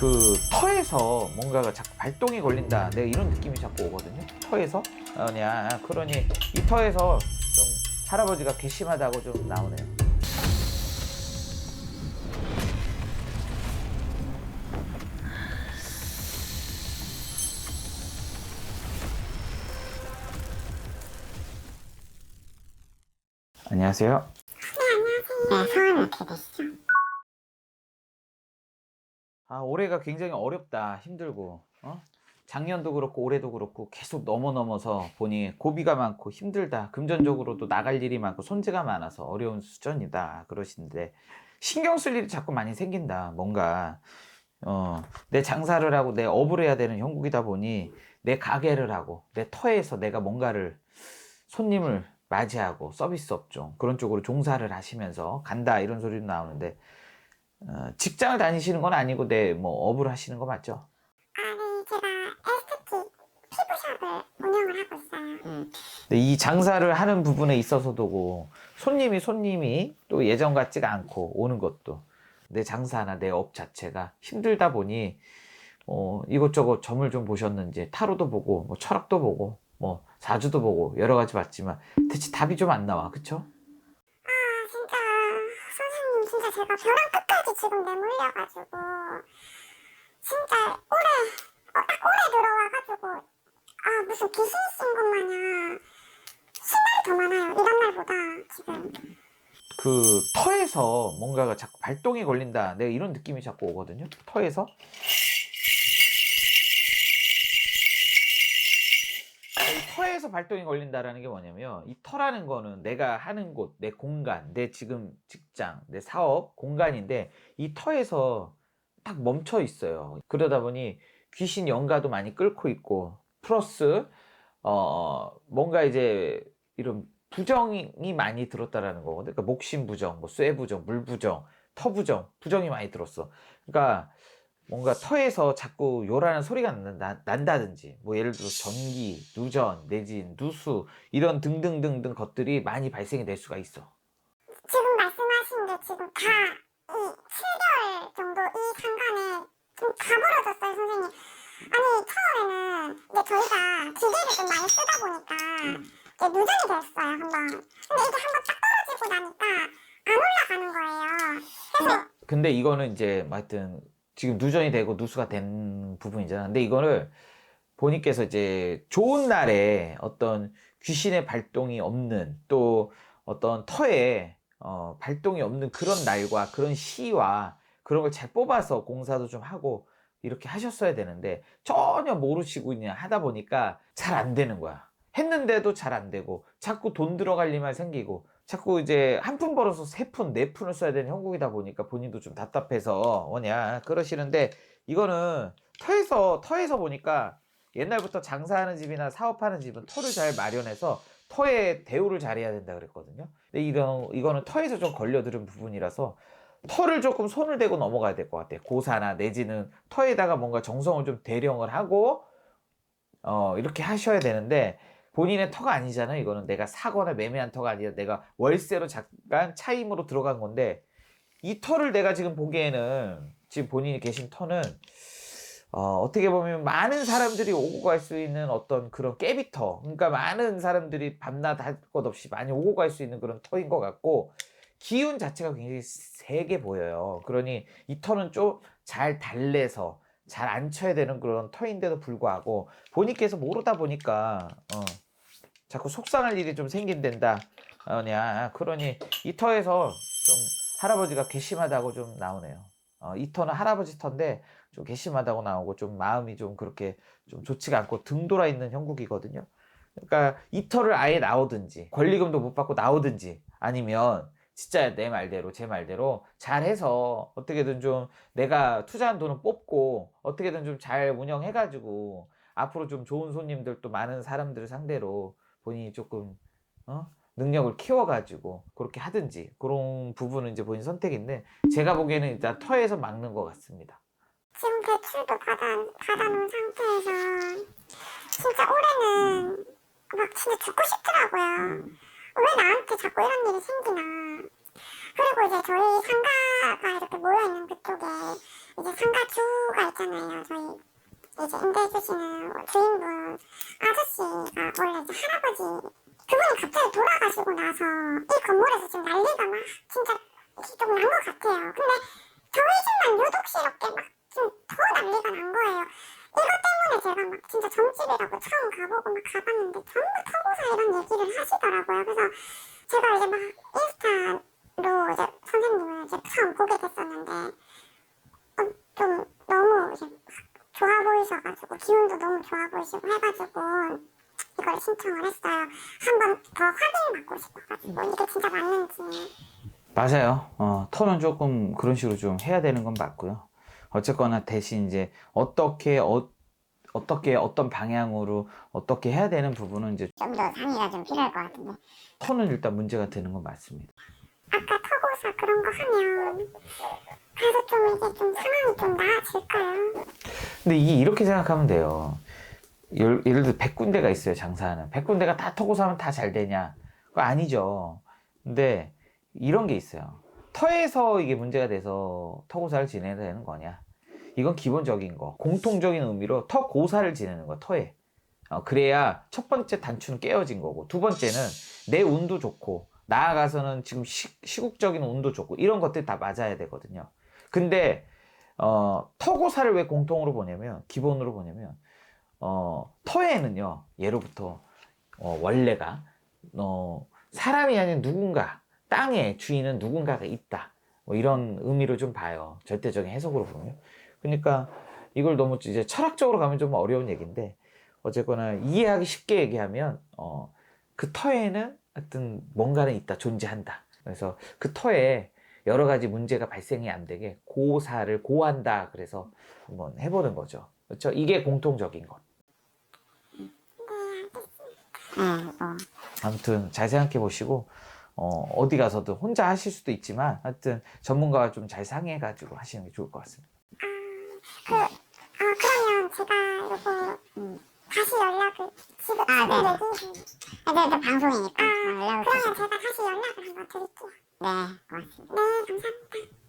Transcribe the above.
그 터에서 뭔가가 자꾸 발동이 걸린다. 내가 이런 느낌이 자꾸 오거든요. 터에서. 아니야. 그러니 이 터에서 좀 할아버지가 괘씸하다고 좀 나오네요. 안녕하세요. 네, 성함이 어떻게 되시죠? 아, 올해가 굉장히 어렵다. 힘들고. 어? 작년도 그렇고 올해도 그렇고 계속 넘어 넘어서 보니 고비가 많고 힘들다. 금전적으로도 나갈 일이 많고 손재가 많아서 어려운 수준이다. 그러시는데 신경 쓸 일이 자꾸 많이 생긴다. 뭔가 어, 내 장사를 하고 내 업을 해야 되는 형국이다 보니 내 가게를 하고 내 터에서 내가 뭔가를 손님을 맞이하고 서비스 업종 그런 쪽으로 종사를 하시면서 간다 이런 소리도 나오는데 어, 직장을 다니시는 건 아니고 내뭐 업을 하시는 거 맞죠? 아니, 제가 에스테틱 피부샵을 운영을 하고 있어요. 근데 이 장사를 하는 부분에 있어서도 손님이 손님이 또 예전 같지가 않고 오는 것도 내 장사나 내 업 자체가 힘들다 보니 어, 이것저것 점을 좀 보셨는지 타로도 보고 뭐 철학도 보고 뭐 사주도 보고 여러 가지 봤지만 대체 답이 좀 안 나와 그쵸? 아, 진짜, 선생님, 진짜 제가 벼랑 끝까지 지금 내몰려가지고, 진짜 올해, 어, 딱 올해 들어와가지고, 아, 무슨 귀신 쓴것 마냥, 신날이 더 많아요. 이런 날보다, 지금. 그 터에서 뭔가가 자꾸 발동이 걸린다 내가 이런 느낌이 자꾸 오거든요 터에서 이 터에서 발동이 걸린다라는 게 뭐냐면 이 터라는 거는 내가 하는 곳, 내 공간, 내 지금 직장, 내 사업 공간인데 이 터에서 딱 멈춰 있어요. 그러다 보니 귀신 영가도 많이 끓고 있고 플러스 어 뭔가 이제 이런 부정이 많이 들었다라는 거거든. 그러니까 목심 부정, 뭐 쇠 부정, 물 부정, 터 부정, 부정이 많이 들었어. 그러니까 뭔가 터에서 자꾸 요라는 소리가 난다, 난다든지, 뭐 예를 들어 전기, 누전, 내진, 누수 이런 등등등등 것들이 많이 발생이 될 수가 있어. 지금 말씀하신 게 지금 다, 이 7개월 정도 이 상간에 좀다 벌어졌어요, 선생님. 아니, 처음에는 이제 저희가 기계를 좀 많이 쓰다 보니까, 이게 누전이 됐어요, 한 번. 근데 이게 한번 딱 떨어지고 나니까 안 올라가는 거예요. 그래서 근데 이거는 이제 뭐 하여튼 지금 누전이 되고 누수가 된 부분이잖아. 근데 이거를 본인께서 이제 좋은 날에 어떤 귀신의 발동이 없는 또 어떤 터에 어, 발동이 없는 그런 날과 그런 시와 그런 걸 잘 뽑아서 공사도 좀 하고 이렇게 하셨어야 되는데 전혀 모르시고 그냥 하다 보니까 잘 안 되는 거야. 했는데도 잘 안 되고 자꾸 돈 들어갈 일만 생기고 자꾸 이제 한 푼 벌어서 세 푼, 네 푼을 써야 되는 형국이다 보니까 본인도 좀 답답해서 뭐냐 그러시는데 이거는 터에서 터에서 보니까 옛날부터 장사하는 집이나 사업하는 집은 터를 잘 마련해서 터에 대우를 잘해야 된다 그랬거든요. 근데 이런 이거는 터에서 좀 걸려들은 부분이라서 터를 조금 손을 대고 넘어가야 될 것 같아요. 고사나 내지는 터에다가 뭔가 정성을 좀 대령을 하고 어 이렇게 하셔야 되는데 본인의 터가 아니잖아요. 이거는 내가 사거나 매매한 터가 아니라 내가 월세로 잠깐 차임으로 들어간 건데 이 터를 내가 지금 보기에는 지금 본인이 계신 터는 어, 어떻게 보면 많은 사람들이 오고 갈 수 있는 어떤 그런 깨비터 그러니까 많은 사람들이 밤낮 할 것 없이 많이 오고 갈 수 있는 그런 터인 것 같고 기운 자체가 굉장히 세게 보여요. 그러니 이 터는 좀 잘 달래서 잘 안 쳐야 되는 그런 터인데도 불구하고 본인께서 모르다 보니까 어, 자꾸 속상할 일이 좀 생긴댄다. 아니야. 그러니 이 터에서 좀 할아버지가 괘씸하다고 좀 나오네요. 어, 이 터는 할아버지 터인데 좀 괘씸하다고 나오고 좀 마음이 좀 그렇게 좀 좋지가 않고 등 돌아 있는 형국이거든요. 그러니까 이 터를 아예 나오든지 권리금도 못 받고 나오든지 아니면 진짜 내 말대로 제 말대로 잘해서 어떻게든 좀 내가 투자한 돈을 뽑고 어떻게든 좀 잘 운영해가지고 앞으로 좀 좋은 손님들 또 많은 사람들을 상대로 본인이 조금 어? 능력을 키워가지고 그렇게 하든지 그런 부분은 이제 본인 선택인데 제가 보기에는 일단 터에서 막는 것 같습니다. 지금 대출도 받아, 받아놓은 상태에서 진짜 올해는 막 진짜 죽고 싶더라고요. 왜 나한테 자꾸 이런 일이 생기나. 그리고 이제 저희 상가가 이렇게 모여있는 그쪽에 이제 상가 주가 이렇게 있잖아요. 저희 이제 임대해주시는 주인분 아저씨가 원래 이제 할아버지 그분이 갑자기 돌아가시고 나서 이 건물에서 지금 난리가 막 진짜 좀 난 것 같아요. 근데 저희 집만 유독 스럽게 막좀더 난리가 난 거예요. 이것 때문에 제가 막 진짜 점집이라고 처음 가보고 막 가봤는데 전부 터고사 이런 얘기를 하시더라고요. 그래서 제가 이제 막 인스타로 이제 선생님을 이제 처음 보게 됐었는데 좋아 보이셔가지고 기운도 너무 좋아 보이시고 해가지고 이걸 신청을 했어요. 한 번 더 확인을 받고 싶어가지고 이게 진짜 맞는지. 맞아요. 어, 터는 조금 그런 식으로 좀 해야 되는 건 맞고요. 어쨌거나 대신 이제 어떻게 어, 어떻게 어떤 방향으로 어떻게 해야 되는 부분은 이제 좀 더 상의가 좀 필요할 것 같은데. 터는 일단 문제가 되는 건 맞습니다. 아까 터고사 그런 거 하면 그래서 좀 이게 좀 상황이 좀 나아질까요? 근데 이게 이렇게 생각하면 돼요. 예를, 예를 들어 100군데가 있어요, 장사하는. 100군데가 다 터고사 하면 다 잘 되냐? 그거 아니죠. 근데 이런 게 있어요. 터에서 이게 문제가 돼서 터고사를 지내야 되는 거냐? 이건 기본적인 거. 공통적인 의미로 터고사를 지내는 거야, 터에. 어, 그래야 첫 번째 단추는 깨어진 거고, 두 번째는 내 운도 좋고, 나아가서는 지금 시, 시국적인 운도 좋고, 이런 것들 다 맞아야 되거든요. 근데, 어, 터고사를 왜 공통으로 보냐면, 기본으로 보냐면, 어, 터에는요, 예로부터, 어, 원래가, 어, 사람이 아닌 누군가, 땅의 주인은 누군가가 있다. 뭐 이런 의미로 좀 봐요. 절대적인 해석으로 보면. 그러니까 이걸 너무 이제 철학적으로 가면 좀 어려운 얘기인데, 어쨌거나 이해하기 쉽게 얘기하면, 어, 그 터에는 하여튼 뭔가는 있다, 존재한다. 그래서 그 터에 여러 가지 문제가 발생이 안 되게 고사를 고한다. 그래서 한번 해보는 거죠. 그렇죠? 이게 공통적인 것. 네, 뭐. 아무튼 잘 생각해 보시고 어, 어디 가서도 혼자 하실 수도 있지만 하여튼 전문가와 좀 잘 상의해 가지고 하시는 게 좋을 것 같습니다. 그, 아, 그러면 제가 요거, 음, 다시 연락을, 지금, 아, 네. 얘기. 아, 네, 네, 방송이니까. 아, 그러면 제가 다시 연락을 한번 드릴게요. 네, 고맙습니다. 네, 감사합니다.